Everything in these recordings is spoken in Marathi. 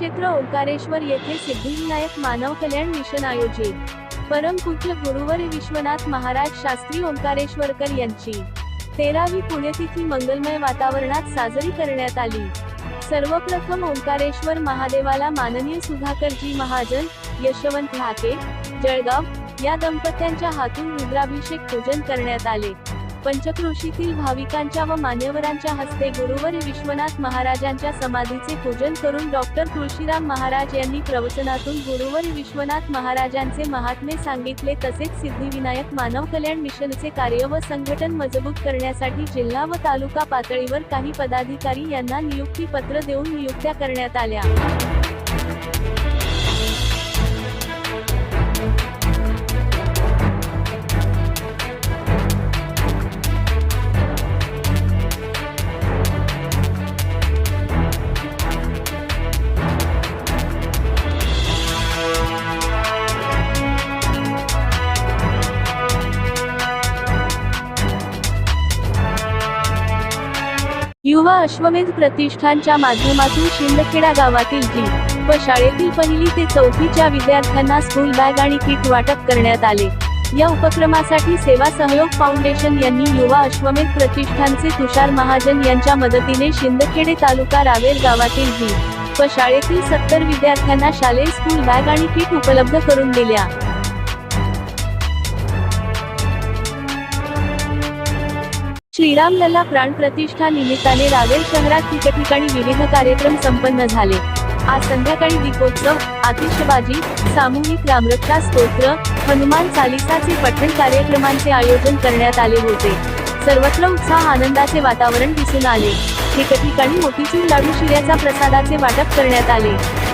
क्षेत्र ओंकारेश्वर येथे सिद्धिविनायक मानव कल्याण मिशन आयोजित. परमपूज्य गुरुवर विश्वनाथ महाराज शास्त्री ओंकारेश्वरकर यांची. तेरावी पुण्यतिथी मंगलमय वातावरणात साजरी करण्यात आली. सर्वप्रथम ओंकारेश्वर महादेवाला माननीय सुधाकरजी महाजन यशवंत हाके जळगाव या दंपत्यांच्या हातून रुद्राभिषेक पूजन करण्यात आले. पंचक्रोशीतील भाविकांच्या व मान्यवरांच्या हस्ते गुरुवर विश्वनाथ महाराजांच्या समाधीचे पूजन करून डॉक्टर तुळशीराम महाराज यांनी प्रवचनातून गुरुवर विश्वनाथ महाराजांचे महात्मे सांगितले तसेच सिद्धिविनायक मानव कल्याण मिशनचे कार्य व संघटन मजबूत करण्यासाठी जिल्हा व तालुका पातळीवर काही पदाधिकारी यांना नियुक्ती पत्र देऊन नियुक्त्या करण्यात आल्या. युवा अश्वमेध प्रतिष्ठानच्या माध्यमातून शिंदखेडा गावातील जी व शाळेतील पहिली ते चौथीच्या विद्यार्थ्यांना स्कूल बॅग आणि किट वाटप करण्यात आले. या उपक्रमासाठी सेवा सहयोग फाउंडेशन यांनी युवा अश्वमेध प्रतिष्ठानचे तुषार महाजन यांच्या मदतीने शिंदखेडे तालुका रावेर गावातील जी व शाळेतील सत्तर विद्यार्थ्यांना शालेय स्कूल बॅग आणि किट उपलब्ध करून दिल्या. श्रीराम लल्ला प्राण प्रतिष्ठा निमित्ताने रावेर शहरात ठिकठिकाणी विविध कार्यक्रम संपन्न झाले. आज संध्याकाळी दीपोत्सव आतिषबाजी सामूहिक रामरक्षा स्तोत्र हनुमान चालिसाचे पठण कार्यक्रमांचे आयोजन करण्यात आले होते. सर्वत्र उत्साह आनंदाचे वातावरण दिसून आले. ठिकठिकाणी मोतीचूर लाडू शिऱ्याचा प्रसादाचे वाटप करण्यात आले.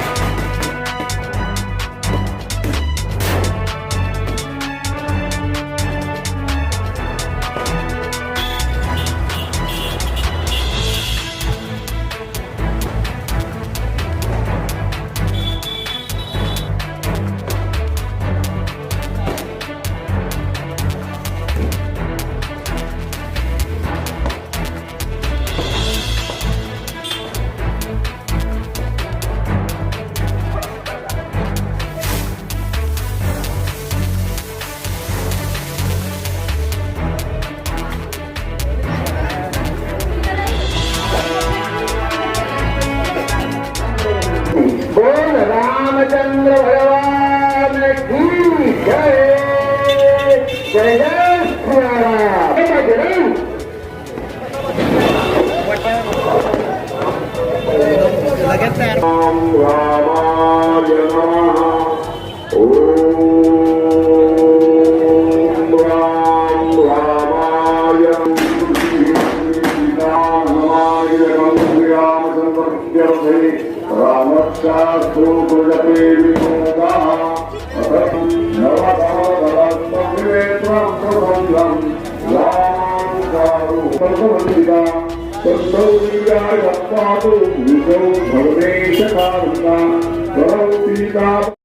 रामचंद्र भगवान की जय जय जय श्री राम हे पाहिजे ना? राम रामचन्द्रस्य रामशास्त्रो गुजते विमोगाः नवधावधवत्संवेत्रं रामानुसारो तत्सौर्याय दत्तातु विशौ भवदेशकारुणा। करोति